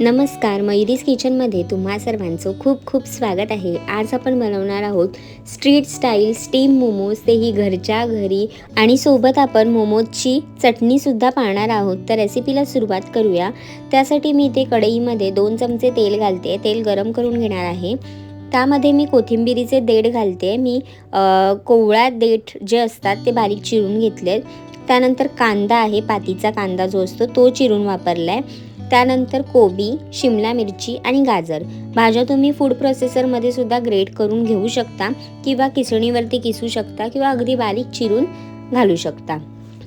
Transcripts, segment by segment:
नमस्कार मयुरीज किचनमध्ये तुम्हा सर्वांचं खूप खूप स्वागत आहे. आज आपण बनवणार आहोत स्ट्रीट स्टाईल स्टीम मोमोज. तेही घरच्या घरी आणि सोबत आपण मोमोजची चटणीसुद्धा पाळणार आहोत. तर रेसिपीला सुरुवात करूया. त्यासाठी मी इथे कढईमध्ये दोन चमचे तेल घालते. तेल गरम करून घेणार आहे. त्यामध्ये मी कोथिंबिरीचे देठ घालते. मी कोवळा देठ जे असतात ते बारीक चिरून घेतले त्यानंतर कांदा आहे पातीचा कांदा जो असतो तो चिरून वापरला आहे त्यानंतर कोबी शिमला मिरची आणि गाजर. भाज्या तुम्ही फूड प्रोसेसरमध्ये सुद्धा ग्रेट करून घेऊ शकता किंवा किसणीवरती किसू शकता किंवा अगदी बारीक चिरून घालू शकता.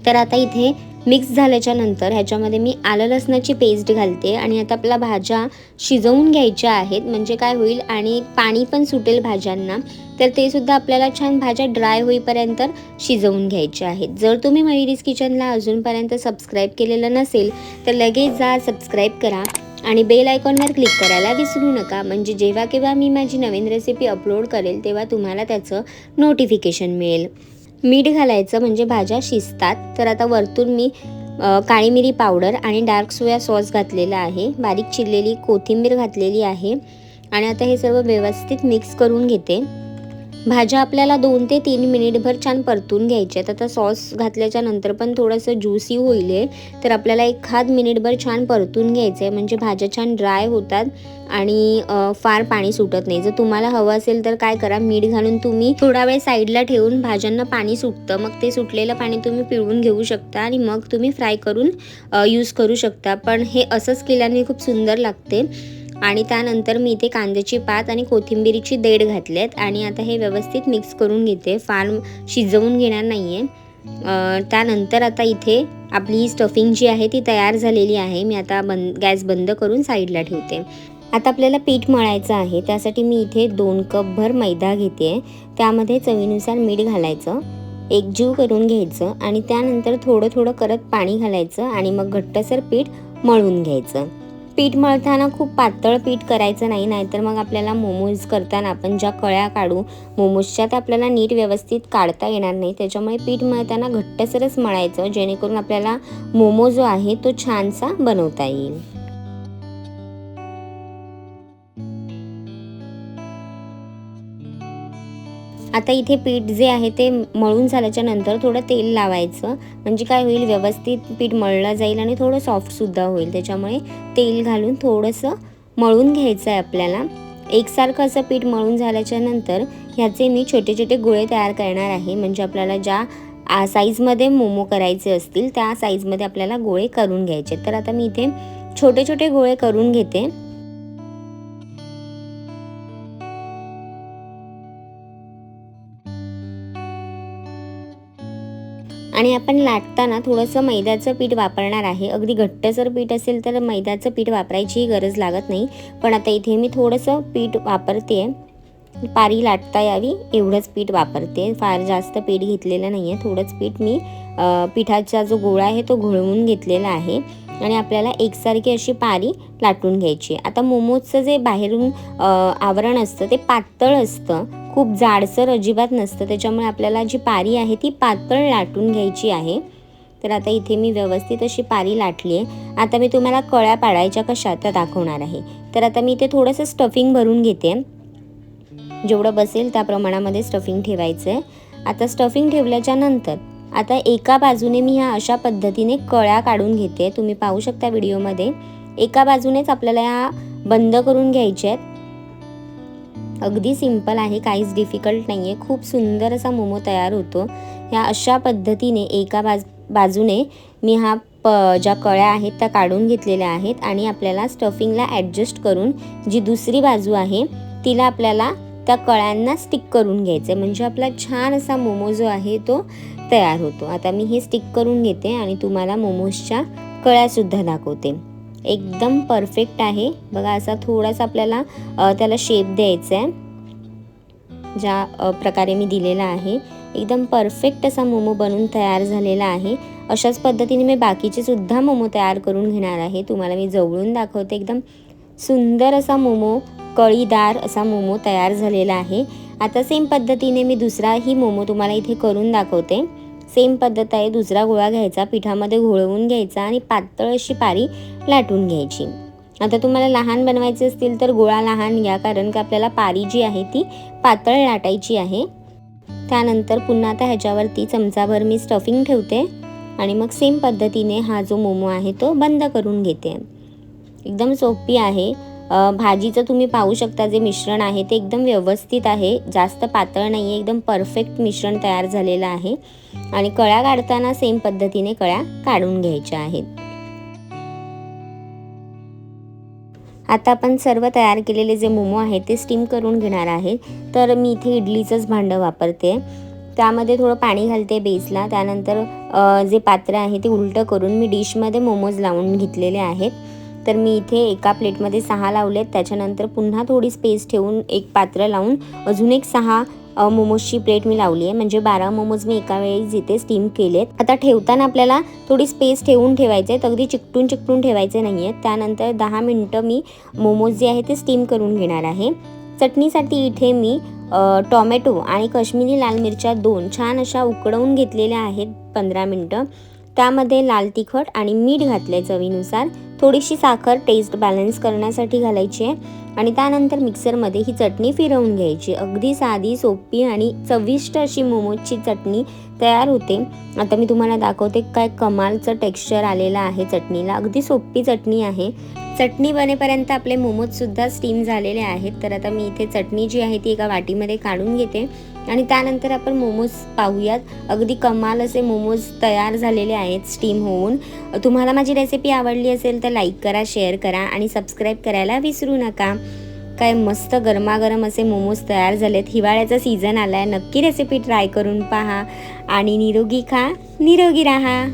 तर आता इथे मिक्स झाल्याच्यानंतर ह्याच्यामध्ये मी आलं लसणाची पेस्ट घालते आणि आता आपल्या भाज्या शिजवून घ्यायच्या आहेत. म्हणजे काय होईल? आणि पाणी पण सुटेल भाज्यांना. तर ते सुद्धा आपल्याला छान भाज्या ड्राय होईपर्यंत शिजवून घ्यायच्या आहेत. जर तुम्ही मयुरीज किचनला अजूनपर्यंत सबस्क्राईब केलेलं नसेल तर लगेच जा सबस्क्राईब करा आणि बेल आयकॉनवर क्लिक करायला विसरू नका. म्हणजे जेव्हा केव्हा मी माझी नवीन रेसिपी अपलोड करेल तेव्हा तुम्हाला त्याचं नोटिफिकेशन मिळेल. मीठ घालायचं म्हणजे भाज्या शिजतात. तर आता वरतून मी काळी मिरी पावडर आणि डार्क सोया सॉस घातलेला आहे. बारीक चिरलेली कोथिंबीर घातलेली आहे. आणि आता हे सर्व व्यवस्थित मिक्स करून घेते. भाज्या आपल्याला दोन ते तीन मिनिटभर छान परतून घ्यायच्या आहेत. आता सॉस घातल्याच्या नंतर पण थोडंसं ज्युसी होईल तर आपल्याला एखाद मिनिटभर छान परतून घ्यायचं आहे म्हणजे भाज्या छान ड्राय होतात आणि फार पाणी सुटत नाही. जर तुम्हाला हवं असेल तर काय करा मीठ घालून तुम्ही थोडा वेळ साईडला ठेवून भाज्यांना पाणी सुटतं. मग ते सुटलेलं पाणी तुम्ही पिळून घेऊ शकता आणि मग तुम्ही फ्राय करून यूज करू शकता. पण हे असंच केल्याने खूप सुंदर लागते. आणि त्यानंतर मी इथे कांद्याची पात आणि कोथिंबिरीची देठ घातलेत आणि आता हे व्यवस्थित मिक्स करून घेते. फार शिजवून घेणार नाही आहे त्यानंतर आता इथे आपली ही स्टफिंग जी आहे ती तयार झालेली आहे. मी आता बंद गॅस बंद करून साईडला ठेवते. आता आपल्याला पीठ मळायचं आहे. त्यासाठी मी इथे दोन कपभर मैदा घेते. त्यामध्ये चवीनुसार मीठ घालायचं एकजीव करून घ्यायचं आणि त्यानंतर थोडं थोडं करत पाणी घालायचं आणि मग घट्टसर पीठ मळून घ्यायचं. पीठ मळताना खूप पातळ पीठ करायचं नाही नाहीतर मग आपल्याला मोमोज करताना आपण ज्या कळ्या काढू मोमोजच्या त्या आपल्याला नीट व्यवस्थित काढता येणार नाही. त्याच्यामुळे पीठ मळताना घट्टसरच मळायचं जेणेकरून आपल्याला मोमो जो आहे तो छानसा बनवता येईल. आता इथे पीठ जे आहे ते मळून झाल्याच्यानंतर थोडं तेल लावायचं. म्हणजे काय होईल व्यवस्थित पीठ मळलं जाईल आणि थोडं सॉफ्टसुद्धा होईल. त्याच्यामुळे तेल घालून थोडंसं मळून घ्यायचं आहे आपल्याला. एकसारखं असं पीठ मळून झाल्याच्यानंतर ह्याचे मी छोटे छोटे गोळे तयार करणार आहे. म्हणजे आपल्याला ज्या साईजमध्ये मोमो करायचे असतील त्या साईजमध्ये आपल्याला गोळे करून घ्यायचे तर आता मी इथे छोटे छोटे गोळे करून घेते. आणि आपण लाटताना थोडंसं मैद्याचं पीठ वापरणार आहे. अगदी घट्ट जर पीठ असेल तर मैद्याचं पीठ वापरायचीही गरज लागत नाही. पण आता इथे मी थोडंसं पीठ वापरते. पारी लाटता यावी एवढंच पीठ वापरते. फार जास्त पीठ घेतलेलं नाही आहे थोडंच पीठ मी पिठाचा जो गोळा आहे तो घोळवून घेतलेला आहे. आणि आपल्याला एकसारखी अशी पारी लाटून घ्यायची आता मोमोजचं जे बाहेरून आवरण असतं ते पातळ असतं. खूप जाडसर अजिबात नसतं. त्याच्यामुळे आपल्याला जी पारी आहे ती पातळ लाटून घ्यायची आहे. तर आता इथे मी व्यवस्थित अशी पारी लाटली आहे. आता मी तुम्हाला कळ्या पाडायच्या कशा त्या दाखवणार आहे. तर आता मी इथे थोडंसं स्टफिंग भरून घेते. जेवढं बसेल त्या प्रमाणामध्ये स्टफिंग ठेवायचं आहे आता स्टफिंग ठेवल्याच्या नंतर आता एका बाजूने मी ह्या अशा पद्धतीने कळ्या काढून घेते. तुम्ही पाहू शकता व्हिडिओमध्ये. एका बाजूनेच आपल्याला ह्या बंद करून घ्यायच्या आहेत. अगदी सिंपल आहे काहीच डिफिकल्ट नाही आहे खूप सुंदर असा मोमो तयार होतो. ह्या अशा पद्धतीने एका बाज बाजूने मी हा प ज्या कळ्या आहेत त्या काढून घेतलेल्या आहेत आणि आपल्याला स्टफिंगला ॲडजस्ट करून जी दुसरी बाजू आहे तिला आपल्याला त्या कळ्यांना स्टिक करून घ्यायचं आहे म्हणजे आपला छान असा मोमो जो आहे तो तयार होतो. आता मी हे स्टिक करून घेते आणि तुम्हाला मोमोजच्या कळ्यासुद्धा दाखवते. एकदम परफेक्ट आहे. बघा असा थोडासा आपल्याला त्याला शेप द्यायचा आहे. ज्या प्रकारे मी दिलेला आहे. एकदम परफेक्ट असा मोमो बनून तयार झालेला आहे. अशाच पद्धतीने मी बाकीचे सुद्धा मोमो तयार करून घेणार आहे. तुम्हाला मी जवळून दाखवते. एकदम सुंदर असा मोमो कळीदार असा मोमो तयार झालेला आहे. आता सेम पद्धतीने मी दुसराही मोमो तुम्हाला इथे करून दाखवते. सेम पद्धत आहे. दुसरा गोळा घ्यायचा पिठामध्ये घोळवून घ्यायचा आणि पातळ अशी पारी लाटून घ्यायची. आता तुम्हाला लहान बनवायचे असतील तर गोळा लहान घ्या कारण की आपल्याला पारी जी आहे ती पातळ लाटायची आहे. त्यानंतर पुन्हा आता ह्याच्यावरती चमचाभर मी स्टफिंग ठेवते आणि मग सेम पद्धतीने हा जो मोमो आहे तो बंद करून घेते. एकदम सोपी आहे. भाजीचं तुम्ही पाहू शकता जे मिश्रण आहे ते एकदम व्यवस्थित आहे. जास्त पातळ नाही आहे एकदम परफेक्ट मिश्रण तयार झालेलं आहे. आणि कळ्या काढताना सेम पद्धतीने कळ्या काढून घ्यायच्या आहेत. आता आपण सर्व तयार केलेले जे मोमो आहेत ते स्टीम करून घेणार आहे. तर मी इथे इडलीचंच भांडं वापरते. त्यामध्ये थोडं पाणी घालते बेसला त्यानंतर जे पात्र आहे ते उलटं करून मी डिशमध्ये मोमोज लावून घेतलेले आहेत. तर मी इथे एका प्लेटमध्ये सहा लावलेत. त्याच्यानंतर पुन्हा थोडी स्पेस ठेवून एक पात्र लावून अजून एक सहा मोमोजची प्लेट मी लावली आहे. म्हणजे बारा मोमोज मी एका वेळी इथे स्टीम केलेत. आता ठेवताना आपल्याला थोडी स्पेस ठेवून ठेवायचे आहेत अगदी चिकटून चिकटून ठेवायचे नाही आहेत त्यानंतर दहा मिनटं मी मोमोज जे आहे ते स्टीम करून घेणार आहे. चटणीसाठी इथे मी टॉमॅटो आणि काश्मीरी लाल मिरच्या दोन छान अशा उकडवून घेतलेल्या आहेत पंधरा मिनटं. त्यामध्ये लाल तिखट आणि मीठ घातलं आहे चवीनुसार. थोडीशी साखर टेस्ट बॅलन्स करण्यासाठी घालायची आहे. आणि त्यानंतर मिक्सरमध्ये ही चटणी फिरवून घ्यायची. अगदी साधी सोपी आणि चविष्ट अशी मोमोजची चटणी तयार होते. आता मी तुम्हाला दाखवते काय कमालचं टेक्स्चर आलेलं आहे चटणीला. अगदी सोपी चटणी आहे. चटणी बनेपर्यंत आपले मोमोजसुद्धा स्टीम झालेले आहेत. तर आता मी इथे चटणी जी आहे ती एका वाटीमध्ये काढून घेते. आणि त्यानंतर आपण मोमोज पाहूयात. अगदी कमाल असे मोमोज तयार झालेले आहेत स्टीम होऊन. तुम्हाला माझी रेसिपी आवडली असेल तर लाईक करा शेअर करा आणि सबस्क्राईब करायला विसरू नका. काय मस्त गरमागरम असे मोमोज तयार झालेत. हिवाळ्याचा सीझन आला आहे नक्की रेसिपी ट्राय करून पहा. आणि निरोगी खा. निरोगी राहा.